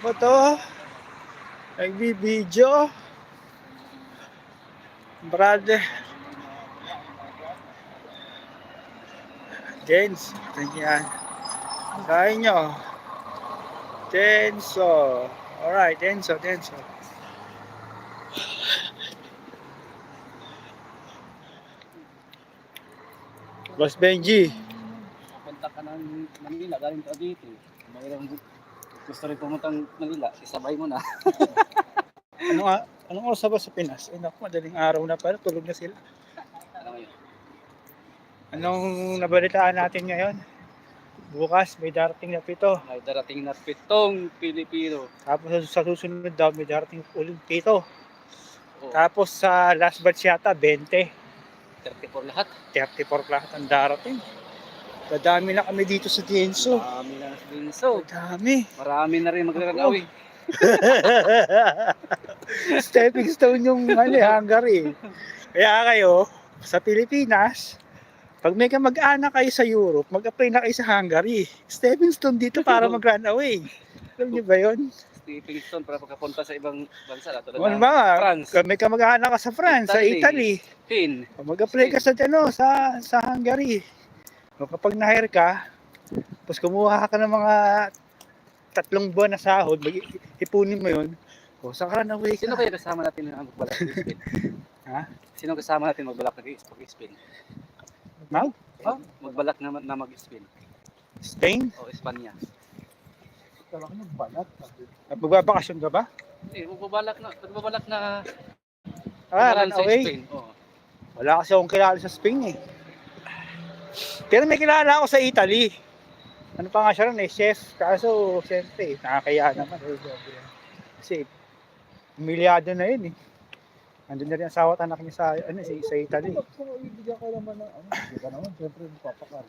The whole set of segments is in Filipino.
Ba to? Nagbibideo. Brother. Dens. Ganyan. Kain nyo. Denso. Alright, Denso, Denso. Boss Benji. Punta ka ng Manila, galing ka dito. Mayroong gusto rin pumuntang Manila, isabay mo na. Anong, a- anong oras ba sa Pinas? Eh, naku, madaling araw na pala. Tulog na sila. Ano ngayon? Anong nabalitaan natin ngayon? Bukas may darating na pito. May darating na pitong Pilipino. Tapos sa susunod daw may darating ulit pito. Oh, Tapos sa last batch yata 20. 34 lahat. 34 lahat ang darating. Dadami na kami dito sa Tienso. Marami na din. So, Dami. marami na rin maglalagawi. Stepping stone yung ano, eh, Hungary. Kaya kayo, sa Pilipinas, pag may kamag-anak kayo sa Europe, mag-apply na kayo sa Hungary. Stepping stone dito para mag-run away. Alam niyo ba yun? Stepping stone para pagkapunta sa ibang bansa. Ano ng ba? France, Kung may kamag-anak ka sa France, sa Italy, Italy. Spain. mag-apply ka sa ano, sa sa Hungary. O kapag na-hire ka, tapos kumuha ka ng mga tatlong buwan na sahod, mag ipunin mo yun, o sa run away ka. Sino kaya kasama natin na magbalak ng Spain? Ha? Sino kasama natin magbalak ng Spain? Mau? Oh, magbalak na, na mag-Spain. Spain? O Espanya. At magbabakasyon ka ba? Hindi, magbabalak na, magbabalak na Ah, run sa away. Spain. Oo. Wala kasi akong kilala sa Spain eh. Pero may kilala ako sa Italy. Ano pa nga siya ron eh, chef. Kaso, siyempre, nakakaya naman. Kasi, milyado na yun eh. Andun na rin asawa at anak niya sa, ano, sa, sa Italy. Kung ibigyan ka naman ng ano, hindi ka naman, siyempre magpapakar.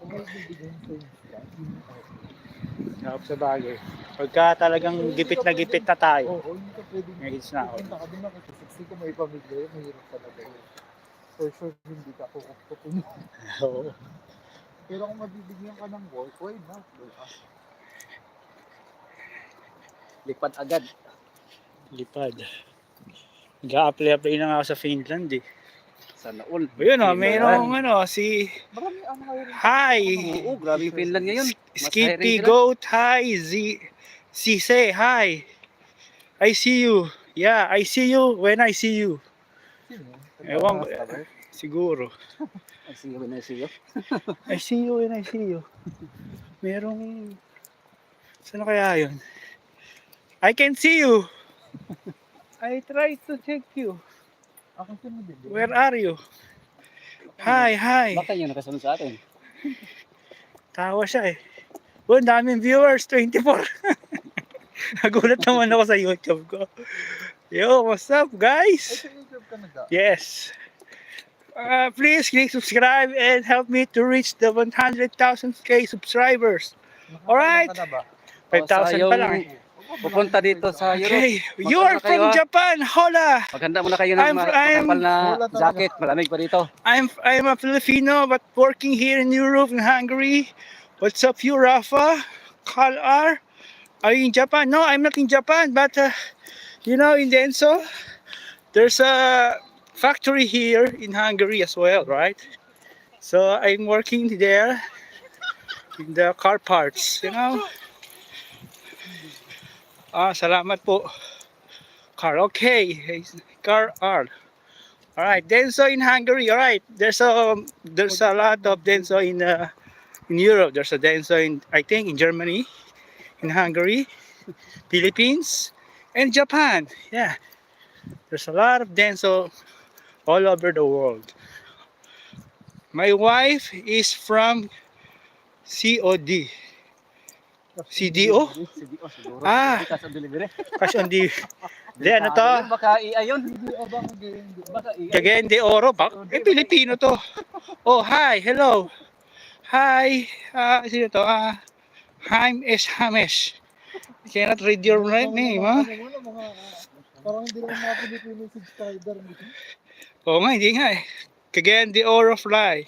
Kung ibigyan sa Sarap sa bagay. Pagka talagang gipit na gipit na tayo. oo, hindi ka pwedeng Ngayon na ako. Punta ka sa 60 kung may pamilya mahirap talaga yun. For sure, hindi ka kukupin. Oo. Pero kung mabibigyan ka ng work, why not? Diba? Lipat agad. Lipad. Nag-a-apply-apply na nga ako sa Finland eh. Sana all. Ayun o, Finland. mayroong ano, si Marami ang hiring. Hi! Oo, grabe yung Finland ngayon. Mas Skippy hiring. Goat, hi! Z Sise, hi! I see you. Yeah, I see you when I see you. Sino? Ewan ko. Siguro. I see you when I see you. I see you when I see you. Merong... Saan kaya yun? I can see you. I try to check you. Ako siya mo din. Where are you? Hi, hi. Baka yung nakasunod sa atin. Tawa siya eh. Oh, ang daming viewers, 24. Nagulat naman ako sa YouTube ko. Yo, what's up Ay, guys? Nag Yes. Uh, please click subscribe and help me to reach the 100,000k subscribers. Alright. Ka na ba? 5,000 pa lang eh. Pupunta dito sa Europe. Okay, you are from Japan. Hola. Maghanda muna kayo ng I'm- I'm- makapal na jacket. Malamig pa dito. I'm I'm a Filipino but working here in Europe in Hungary. What's up, you Rafa? Carl R. Are you in Japan? No, I'm not in Japan, but uh, you know, in Denso, there's a factory here in Hungary as well, right? So I'm working there in the car parts, you know. Ah, salamat po. Car, okay. Car R. All right, Denso in Hungary. All right, there's a there's a lot of Denso in uh, in Europe. There's a Denso in I think in Germany, in Hungary, Philippines, and Japan. Yeah, there's a lot of Denso all over the world. My wife is from COD. CDO? Ah. Cash on the... Di, ano to? Baka AI yun. Hindi, o baka ganyan. di ba? Baka AI. Cagayan de Oro. Bak eh, Pilipino to. Oh, hi. Hello. Hi. Ah, sino to? Ah, Haim S. Hamesh. Cannot read your name, ha? Ano muna, mga, parang hindi naman mga Pilipino subscriber. Oo nga, hindi nga eh. Cagayan de Oro Fly.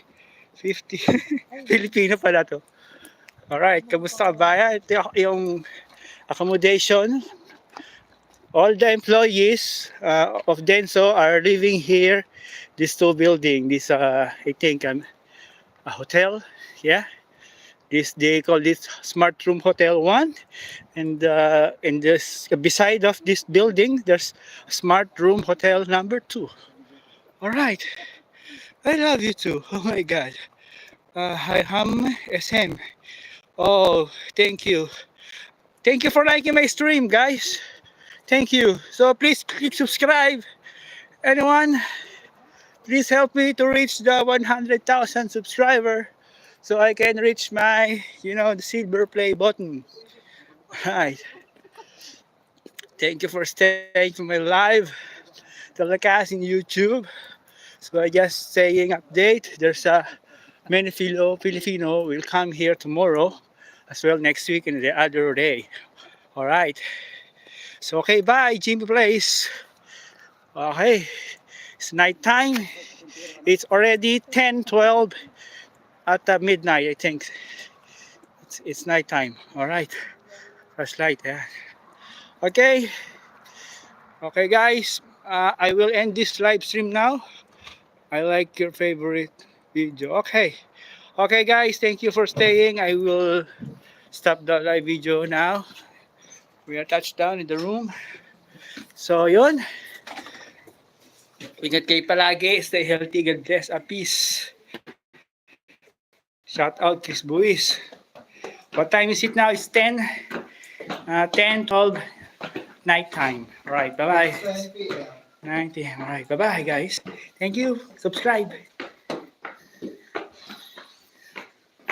50. Pilipino pala to. Alright, kamusta ka bayan? Ito yung accommodation. All the employees uh, of Denso are living here. These two building. This uh, I think um, a hotel. Yeah. This they call this Smart Room Hotel One, and uh, in this beside of this building, there's Smart Room Hotel Number Two. All right. I love you too. Oh my God. Uh, hi, Ham SM. Oh, thank you. Thank you for liking my stream, guys. Thank you. So please click subscribe. Anyone, please help me to reach the 100,000 subscriber so I can reach my, you know, the silver play button. Right. Thank you for staying to my live telecast in YouTube. So I just saying update. There's a many Filo Filipino will come here tomorrow as well next week and the other day. All right. So okay, bye, Jimmy Place. Okay, it's night time. It's already 10, 12 at uh, midnight, I think. It's, it's night time. All right. Flashlight, yeah. Okay. Okay, guys. Uh, I will end this live stream now. I like your favorite video. Okay. Okay, guys. Thank you for staying. I will stop the live video now. We are touchdown in the room. So, yun. Ingat kayo palagi. Stay healthy. God bless. A peace. Shout out Chris Buis. What time is it now? It's 10. Uh, 10, 12 night time. All right. Bye-bye. 9 p.m. 9 p.m. All right. Bye-bye, guys. Thank you. Subscribe.